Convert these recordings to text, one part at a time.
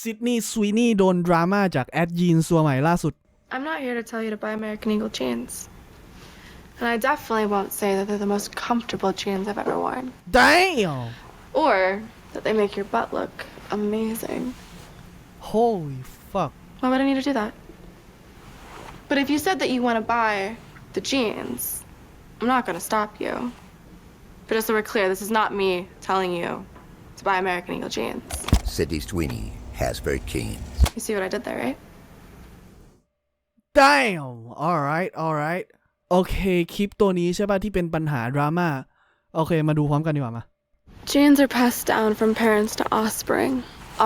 ซิดนีย์สวีนี่โดนดราม่าจากแอดยีนซัวใหม่ล่าสุด I'm not here to tell you to buy American Eagle jeans. And I definitely won't say that they're the most comfortable jeans I've ever worn. Damn Or that they make your butt look amazing. holy fuck Why would I need to do that? But if you said that you want to buy the jeans, I'm not going to stop you. But just so we're clear, this is not me telling you to buy American Eagle jeans. Sydney Sweeney, Hasbro Keens. You see what I did there, right? damn alright alright โอเค คลิปตัวนี้ใช่ป่ะที่เป็นปัญหาดราม่า โอเค มาดูพร้อมกันดีกว่ามา Genes are passed down from parents to offspring,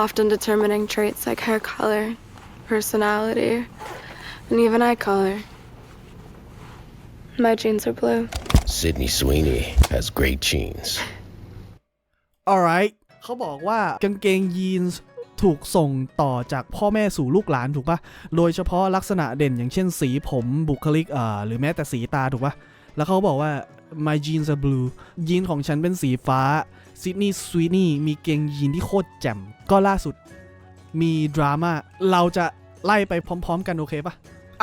often determining traits like hair color, personality, and even eye color. My genes are blue. Sydney Sweeney has great genes. alright เขาบอกว่ากางเกงยีนส์ ถูกส่งต่อจากพ่อแม่สู่ลูกหลานถูกปะโดยเฉพาะลักษณะเด่นอย่างเช่นสีผมบุคลิกเอ่อหรือแม้แต่สีตาถูกปะแล้วเขาบอกว่า my jeans are blue ยีนของฉันเป็นสีฟ้าซิดนีย์สวีนี่มีเกงยีนที่โคตรแจ่ม ก็ล่าสุดมีดราม่าเราจะไล่ไปพร้อม ๆ กันโอเคปะ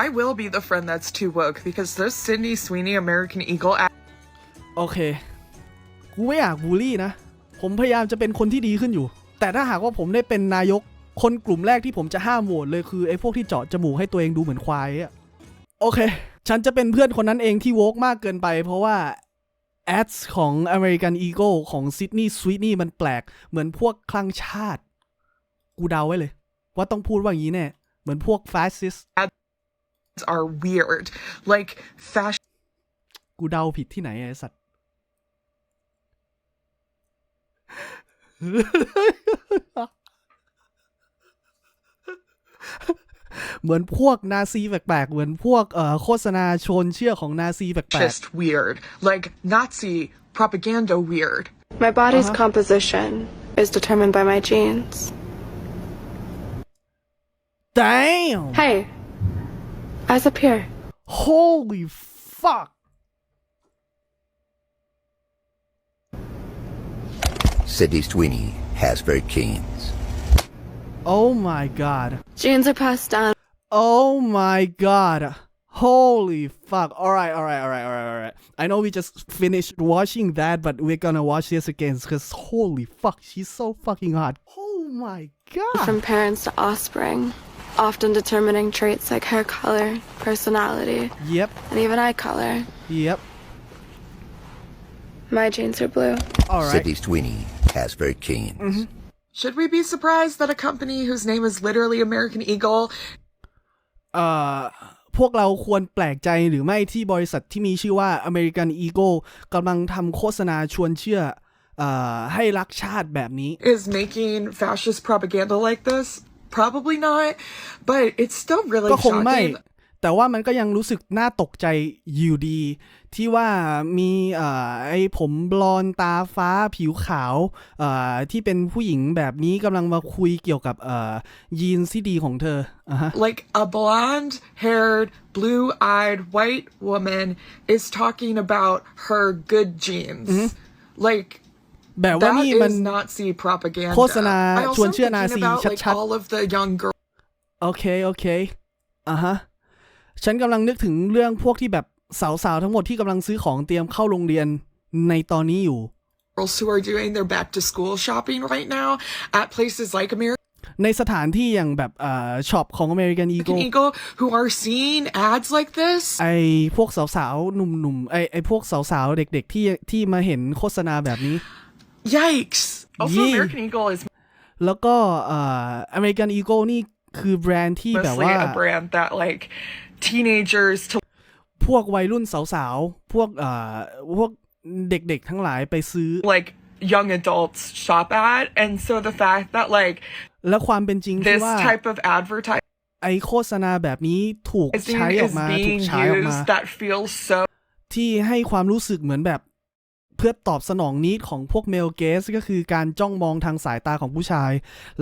I will be the friend that's too woke because this Sydney Sweeney American Eagle โอเค กูไม่อยากบูลลี่นะ ผมพยายามจะเป็นคนที่ดีขึ้นอยู่ แต่ถ้าหากว่าผมได้เป็นนายกคนกลุ่มแรกที่ผมจะห้ามโหวตเลยคือไอ้พวกที่เจาะจมูกให้ตัวเองดูเหมือนควายอะโอเค ฉันจะเป็นเพื่อนคนนั้นเองที่โวกมากเกินไป เพราะว่าแอดของ American Eagle ของ Sydney Sweeney มันแปลกเหมือนพวกคลั่งชาติ กูเดาไว้เลย ว่าต้องพูดว่าอย่างนี้แน่เหมือนพวกฟาสซิส are weird. Like fashion กูเดาผิดที่ไหนไอ้สัตว์ เหมือนพวกนาซีแปลกๆ เหมือนพวกเอ่อโฆษณาชวนเชื่อของนาซีแปลก just weird. Like Nazi propaganda weird. My body's Uh-huh. composition is determined by my genes. ๆ Damn Hey, eyes up here. Holy fuck Sydney Sweeney, Hasbro Keens. Oh my god Genes are passed down Oh my god. Holy fuck. Alright, alright, alright, alright, alright. I know we just finished watching that, but we're gonna watch this again because holy fuck, she's so fucking hot. Oh my god. from parents to offspring, often determining traits like hair color, personality, Yep, and even eye color. yep. My jeans are blue. Alright. Sydney Sweeney, Hasbro Keens. Should we be surprised that a company whose name is literally American Eagle เอ่อ พวกเราควรแปลกใจหรือไม่ที่บริษัทที่มีชื่อว่า American Eagle กำลังทำโฆษณาชวนเชื่อ เอ่อ ให้รักชาติแบบนี้ is making fascist propaganda like this? Probably not, but it's still really ก็คงไม่ shocking. แต่ว่ามันก็ยังรู้สึกน่าตกใจอยู่ดี ที่ว่ามีเอ่อไอ้ผมบลอนด์ตาฟ้าผิวขาวเอ่อที่เป็นผู้หญิงแบบนี้กำลังมาคุยเกี่ยวกับเอ่อยีนที่ดีของเธออะฮะ Like a blonde haired, blue eyed white woman is talking about her good genes. Like, แบบว่า that นี่มัน is Nazi propaganda. โฆษณา I ชวน also เชื่อ am นา thinking ซี about like ชัด all of the young girls ๆโอเคโอเคอะฮะ ฉันกำลังนึกถึงเรื่องพวกที่แบบสาวๆทั้งหมดที่กำลังซื้อของเตรียมเข้าโรงเรียนในตอนนี้อยู่ who are doing their back to school shopping right now at places like American ในสถานที่อย่างแบบเอ่อช็อปของ American Eagle Eagle who are seeing ads like this. ไอพวกสาวๆหนุ่มๆไอไอพวกสาวๆเด็กๆที่ที่มาเห็นโฆษณาแบบนี้ Yikes. Also, Yeah. American Eagle is แล้วก็เอ่อ American Eagle นี่คือแบรนด์ที่แบบ mostly ว่า a brand that like teenagers to พวกวัยรุ่นสาวๆ พวกเอ่อพวกเด็กๆทั้งหลายไปซื้อ like young adults shop at. And so the fact that like และความเป็นจริงที่ this ว่า type of advertising ไอโฆษณาแบบนี้ถูกใช้ออก is มาถู being กใช้ออกมา used that feels so ที่ให้ความรู้สึกเหมือนแบบ เพื่อตอบสนองนิดของพวกเมลเกสก็คือการจ้องมองทางสายตาของผู้ชาย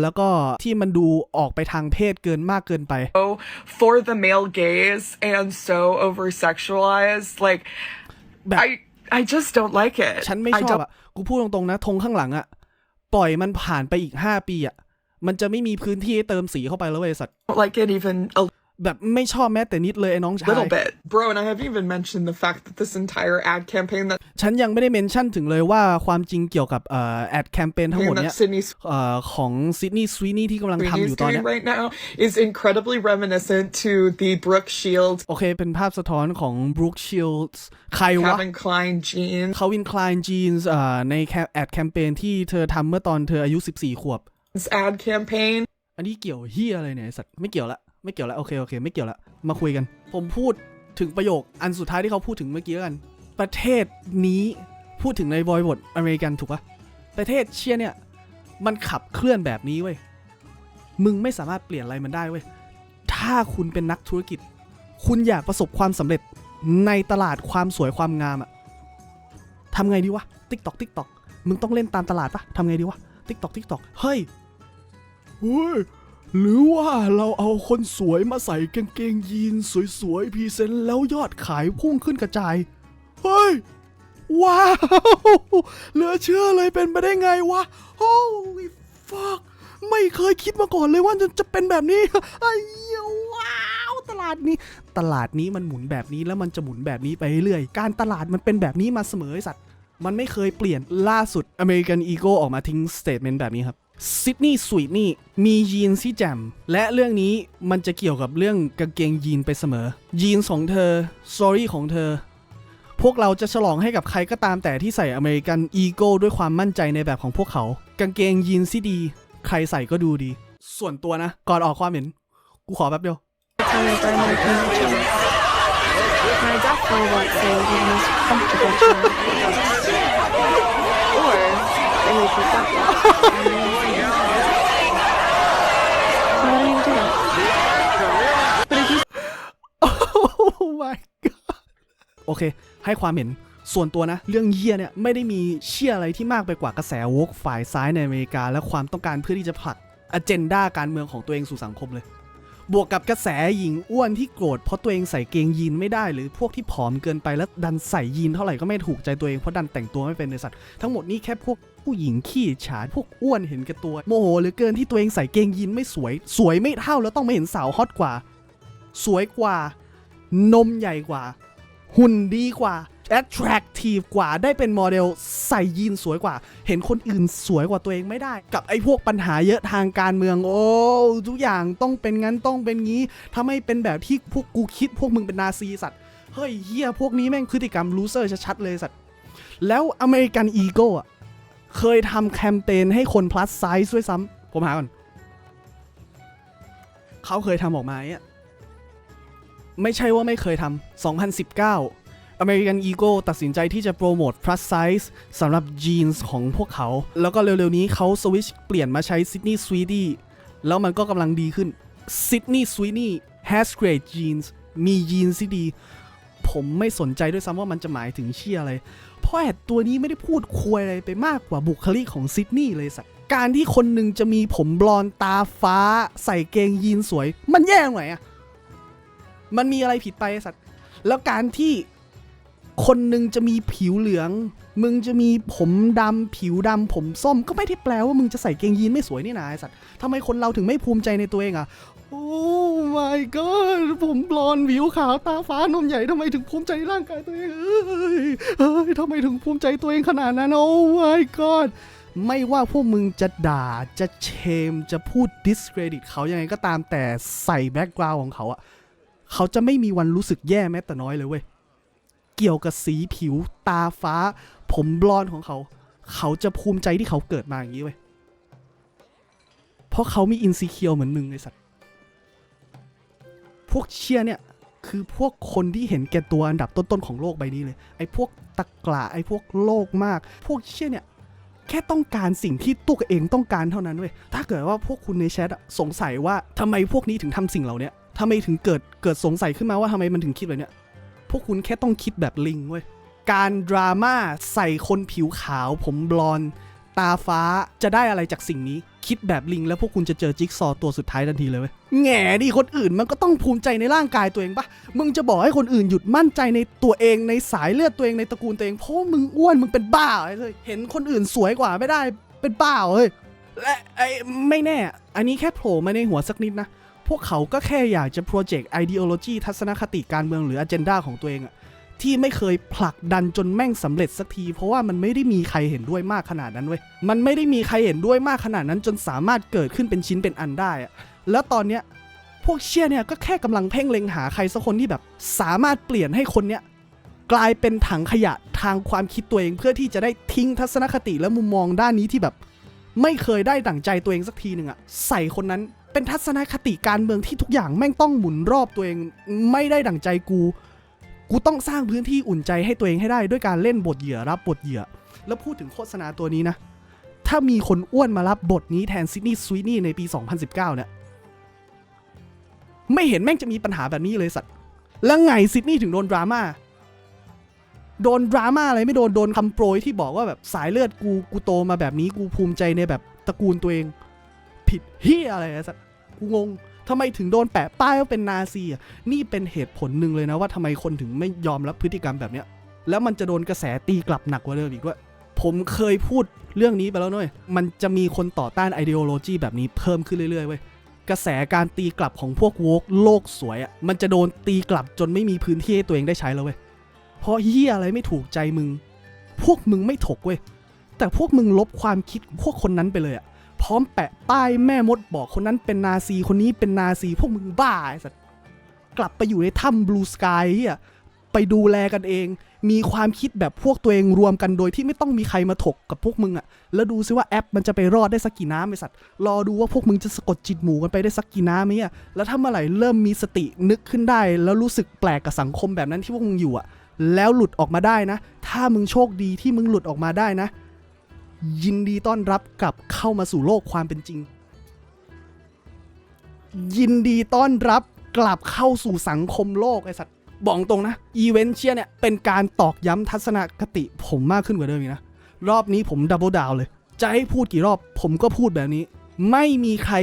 แล้วก็ที่มันดูออกไปทางเพศเกินมากเกินไป for the male gaze and so over sexualized. Like But- I I just don't like it. ฉันไม่ I ชอบ don't อะ กูพูดตรงๆนะธงข้างหลังอะ ปล่อยมันผ่านไปอีกห้าปีอะ มันจะไม่มีพื้นที่ให้เติมสีเข้าไปแล้วเว้ยสัตว์ don't like it even a แบบไม่ชอบแม้แต่นิดเลยไอ้น้องชาย little bit. Bro, and I haven't even mentioned the fact that this entire ad campaign that, ฉันยังไม่ได้เมนชั่นถึงเลยว่าความจริงเกี่ยวกับเอ่อแอดแคมเปญทั้งหมด that เนี้ย Sydney เอ่อของซิดนีย์สวีนี่ที่กำลังทำอ Sweeney's ยู่ตอนเนี้ doing ย right now is incredibly reminiscent to the Brooke Shields โอเค เป็นภาพสะท้อนของ Brooke Shields ใครวะ Calvin Klein jeans เขาวินคลายจีนส์ในแอดแคมเปญที่เธอทำเมื่อตอนเธออายุ 14 ขวบ ad campaign. อันนี้เกี่ยวเฮียอะไรเนี่ยไอ้สัตว์ไม่เกี่ยวละ ไม่เกี่ยวละโอเคโอเค ไม่เกี่ยวละมาคุยกัน ผมพูดถึงประโยคอันสุดท้ายที่เขาพูดถึงเมื่อกี้กัน ประเทศนี้พูดถึงในบอยบทอเมริกันถูกปะประเทศเชียเนี่ยมันขับเคลื่อนแบบนี้เว้ยมึงไม่สามารถเปลี่ยนอะไรมันได้เว้ยถ้าคุณเป็นนักธุรกิจ คุณอยากประสบความสำเร็จในตลาดความสวยความงามอะทำไงดีวะติ๊กตอกติ๊กตอกมึงต้องเล่นตามตลาดปะทำไงดีวะติ๊กตอกติ๊กตอกเฮ้ยเฮ้ย หรือว่าเราเอาคนสวยมาใส่กางเกงยีนสวยๆพรีเซนต์แล้วยอดขายพุ่งขึ้นกระจาย เฮ้ย ว้าวเหลือเชื่อเลยเป็นไปได้ไงวะ Holy fuck ไม่เคยคิดมาก่อนเลยว่าจะจะเป็นแบบนี้ไอ้เยว้าวตลาดนี้ ตลาดนี้มันหมุนแบบนี้แล้วมันจะหมุนแบบนี้ไปเรื่อยการตลาดมันเป็นแบบนี้มาเสมอไอสัตว์มันไม่เคยเปลี่ยนล่าสุด American Eagle ออกมาทิ้งสเต t เมนต์แบบนี้ครับ ซิดนีย์สวีทนี่มียีนที่แจ่มและเรื่องนี้มันจะเกี่ยวกับเรื่องกางเกงยีนไปเสมอ ยีนของเธอสตอรี่ของเธอ พวกเราจะฉลองให้กับใครก็ตามแต่ที่ใส่ American Eagle ด้วยความมั่นใจในแบบของพวกเขา กางเกงยีนที่ดี ใครใส่ก็ดูดี ส่วนตัวนะ ก่อนออกความเห็น กูขอแป๊บเดียว Time I buy my pink jeans. And I definitely won't say the most comfortable jeans. Or they may pick up that. I don't even do that. But if you Oh my god โอเค ให้ความเห็นส่วนตัวนะ เรื่องเยี่ยเนี่ยไม่ได้มีเชี่ยอะไรที่มากไปกว่ากระแสวกฝ่ายซ้ายในอเมริกา และความต้องการเพื่อที่จะผลักอเจนดาการเมืองของตัวเองสู่สังคมเลย บวกกับกระแสหญิงอ้วนที่โกรธเพราะตัวเองใส่เกงยีนไม่ได้ หรือพวกที่ผอมเกินไปแล้วดันใส่ยีนเท่าไหร่ก็ไม่ถูกใจตัวเองเพราะดันแต่งตัวไม่เป็นในสัตว์ทั้งหมดนี้แค่พวกผู้หญิงขี้ฉาพวกอ้วนเห็นแก่ตัวโมโหหลือเกินที่ตัวเองใส่เกงยีนไม่สวย สวยไม่เท่าแล้วต้องไมาเห็นสาวฮอตกว่า สวยกว่านมใหญ่กว่า หุ่นดีกว่า attractive กว่าได้เป็นโมเดลใส่ยีนสวยกว่า เห็นคนอื่นสวยกว่าตัวเองไม่ได้ กับไอ้พวกปัญหาเยอะทางการเมือง โอ้ทุกอย่างต้องเป็นงั้นต้องเป็นงี้ถ้าไม่เป็นแบบที่พวกกูคิดพวกมึงเป็นนาซีสัตว์เฮ้ยเฮียพวกนี้แม่งพฤติกรรมลูเซอร์ชัดๆเลยสัตว์แล้วอเมริกันอีโก้อะเคยทำแคมเปญให้คน plus size ด้วยซ้ำผมหาก่อนเขาเคยทำออกมาเนี่ย ไม่ใช่ว่าไม่เคยทำ 2019 American Eagle ตัดสินใจที่จะโปรโมท plus size สำหรับจีนส์ของพวกเขา แล้วก็เร็วๆนี้เขาสวิชเปลี่ยนมาใช้ Sydney Sweetie แล้วมันก็กำลังดีขึ้น Sydney Sweetie has great jeans มียีนส์ที่ดี ผมไม่สนใจด้วยซ้ำว่ามันจะหมายถึงเชี่ยอะไร เพราะแอดตัวนี้ไม่ได้พูดควยอะไรไปมากกว่าบุคลิกของซิดนีย์เลยสักการที่คนหนึ่งจะมีผมบลอนด์ตาฟ้า ใส่เกงยีนสวย มันแย่ตรงไหนอะ มันมีอะไรผิดไปไอ้สัตว์ แล้วการที่คนหนึ่งจะมีผิวเหลือง มึงจะมีผมดำผิวดำผมส้มก็ไม่ได้แปลว่ามึงจะใส่เกงยีนไม่สวยนี่นะไอ้สัตว์ทำไมคนเราถึงไม่ภูมิใจในตัวเองอะโอ้ my god ผมบลอนด์ผิวขาวตาฟ้านมใหญ่ทำไมถึงภูมิใจในร่างกายตัวเองเอ้ยเอ้ยทำไมถึงภูมิใจตัวเองขนาดนั้นโอ้ my god ไม่ว่าพวกมึงจะด่าจะเชม จะพูด discredit เขายังไงก็ตามแต่ใส่แบ็กกราวของเขาอะ เขาจะไม่มีวันรู้สึกแย่แม้แต่น้อยเลยเว้ย เกี่ยวกับสีผิวตาฟ้า ผมบลอนของเขา เขาจะภูมิใจที่เขาเกิดมาอย่างนี้เว้ย เพราะเขามีอินซีเคียวเหมือนมึงไอสัตว์ พวกเชียเนี่ยคือพวกคนที่เห็นแก่ตัวอันดับต้นๆของโลกใบนี้เลย ไอ้พวกตะกละไอ้พวกโลกมาก พวกเชียเนี่ย แค่ต้องการสิ่งที่ตัวเองต้องการเท่านั้นเว้ย ถ้าเกิดว่าพวกคุณในแชทสงสัยว่าทำไมพวกนี้ถึงทำสิ่งเหล่าเนี้ย ทำไมถึงเกิดเกิดสงสัยขึ้นมาว่าทำไมมันถึงคิดแบบเนี้ย พวกคุณแค่ต้องคิดแบบลิงเว้ย การดราม่าใส่คนผิวขาว ผมบลอนตาฟ้าจะได้อะไรจากสิ่งนี้ คิดแบบลิงแล้วพวกคุณจะเจอจิ๊กซอตัวสุดท้ายทันทีเลยเว้ยแง่ดิคนอื่นมันก็ต้องภูมิใจในร่างกายตัวเองปะมึงจะบอกให้คนอื่นหยุดมั่นใจในตัวเองในสายเลือดตัวเองในตระกูลตัวเองเพราะมึงอ้วนมึงเป็นบ้าเฮ้ยเห็นคนอื่นสวยกว่าไม่ได้เป็นบ้าเฮ้ยและไอ้ไม่แน่ อันนี้แค่โผล่มาในหัวสักนิดนะ วกเขาก็แค่อยากจะโปรเจกต์ไอเด o โลจีทัศนคติการเมืองหรืออ g e n d a ของตัวเองอะที่ไม่เคยผลักดันจนแม่งสำเร็จสักที เพราะว่ามันไม่ได้มีใครเห็นด้วยมากขนาดนั้นเว้ยมันไม่ได้มีใครเห็นด้วยมากขนาดนั้น จนสามารถเกิดขึ้นเป็นชิ้นเป็นอันได้อะแล้วตอนเนี้ยพวกเชี่ยเนี่ยก็แค่กำลังเพ่งเล็งหาใครสักคนที่แบบ สามารถเปลี่ยนให้คนเนี้ยกลายเป็นถังขยะทางความคิดตัวเองเพื่อที่จะได้ทิ้งทัศนคติและมุมมองด้านนี้ที่แบบ ไม่เคยได้ดั่งใจตัวเองสักทีหนึ่งอะใส่คนนั้น เป็นทัศนคติการเมืองที่ทุกอย่างแม่งต้องหมุนรอบตัวเองไม่ได้ดั่งใจกู กูต้องสร้างพื้นที่อุ่นใจให้ตัวเองให้ได้ ด้วยการเล่นบทเหยื่อรับบทเหยื่อ แล้วพูดถึงโฆษณาตัวนี้นะ ถ้ามีคนอ้วนมารับบทนี้แทนซิดนีย์สวีนี่ในปี 2019 เนี่ยไม่เห็นแม่งจะมีปัญหาแบบนี้เลยสัตว์แล้วไงซิดนีย์ถึงโดนดราม่าโดนดราม่าอะไรไม่โดนโดนคำโปรยที่บอกว่าแบบสายเลือดกูกูโตมาแบบนี้กูภูมิใจในแบบตระกูลตัวเอง ผิดเฮียอะไรอะสัตว์กูงงทำไมถึงโดนแปะป้ายว่าเป็นนาซีอะนี่เป็นเหตุผลหนึ่งเลยนะว่าทำไมคนถึงไม่ยอมรับพฤติกรรมแบบเนี้ย แล้วมันจะโดนกระแสตีกลับหนักกว่าเดิมอีกด้วยผมเคยพูดเรื่องนี้ไปแล้วน้อยมันจะมีคนต่อต้านไอเดโอโลจีแบบนี้เพิ่มขึ้นเรื่อยๆเว้ยกระแสการตีกลับของพวกโวกโลกสวยอะมันจะโดนตีกลับจนไม่มีพื้นที่ให้ตัวเองได้ใช้แล้วเว้ยเพราะเฮียอะไรไม่ถูกใจมึง พวกมึงไม่ถกเว้ยแต่พวกมึงลบความคิดพวกคนนั้นไปเลยอะ พร้อมแปะป้ายแม่มดบอกคนนั้นเป็นนาซีคนนี้เป็นนาซีพวกมึงบ้าไอ้สัตว์กลับไปอยู่ในถ้ำบลูสกายอะไปดูแลกันเอง มีความคิดแบบพวกตัวเองรวมกันโดยที่ไม่ต้องมีใครมาถกกับพวกมึงอะแล้วดูซิว่าแอปมันจะไปรอดได้สักกี่น้ำไอ้สัตว์ รอดูว่าพวกมึงจะสะกดจิตหมูกันไปได้สักกี่น้ำไหมอะแล้วถ้าเมื่อไหร่เริ่มมีสตินึกขึ้นได้ แล้วรู้สึกแปลกกับสังคมแบบนั้นที่พวกมึงอยู่อะแล้วหลุดออกมาได้นะ ถ้ามึงโชคดีที่มึงหลุดออกมาได้นะ ยินดีต้อนรับกลับเข้ามาสู่โลกความเป็นจริง ยินดีต้อนรับกลับเข้าสู่สังคมโลกไอ้สัตว์บอกตรงนะ อีเวนต์เชียเนี่ย เป็นการตอกย้ำทัศนคติผมมากขึ้นกว่าเดิมอีกนะ รอบนี้ผมดับเบิลดาวเลย จะให้พูดกี่รอบผมก็พูดแบบนี้ ไม่มีใคร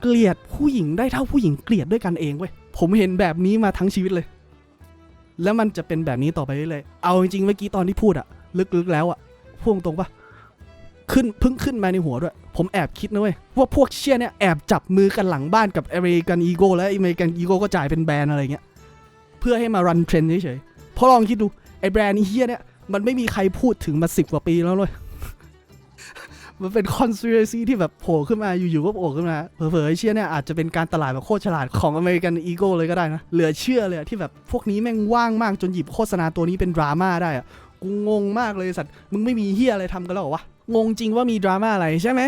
เกลียดผู้หญิงได้เท่าผู้หญิงเกลียดด้วยกันเองเว้ยผมเห็นแบบนี้มาทั้งชีวิตเลย แล้วมันจะเป็นแบบนี้ต่อไปเรื่อยๆเอาจริงๆเมื่อกี้ตอนที่พูดอะลึกๆแล้วอะพูดตรงปะ ขึ้นเพิ่งขึ้นมาในหัวด้วย ผมแอบคิดนะเว้ยว่าพวกเชี่ยเนี่ยแอบจับมือกันหลังบ้านกับอเมริกันอีโก้และอเมริกันอีโก้ก็จ่ายเป็นแบรนด์อะไรเงี้ยเพื่อให้มารันเทรนด์เฉยๆเพราะลองคิดดูไอ้แบรนด์เฮียเนี่ยมันไม่มีใครพูดถึงมาสิบกว่าปีแล้วเลยมันเป็นคอน spiracy ที่แบบโผล่ขึ้นมาอยู่ๆก็โผล่ขึ้นมาเผลอๆเชี่ยเนี่ยอาจจะเป็นการตลาดแบบโคตรฉลาดของอเมริกันอีโก้เลยก็ได้นะ เหลือเชื่อเลยที่แบบพวกนี้แม่งว่างมากจนหยิบโฆษณาตัวนี้เป็นดราม่าได้อะกูงงมากเลยสัตว์มึงไม่มีเฮียอะไรทำกันแล้วเหรอวะ งงจริงว่ามีดราม่าอะไรใช่ไหม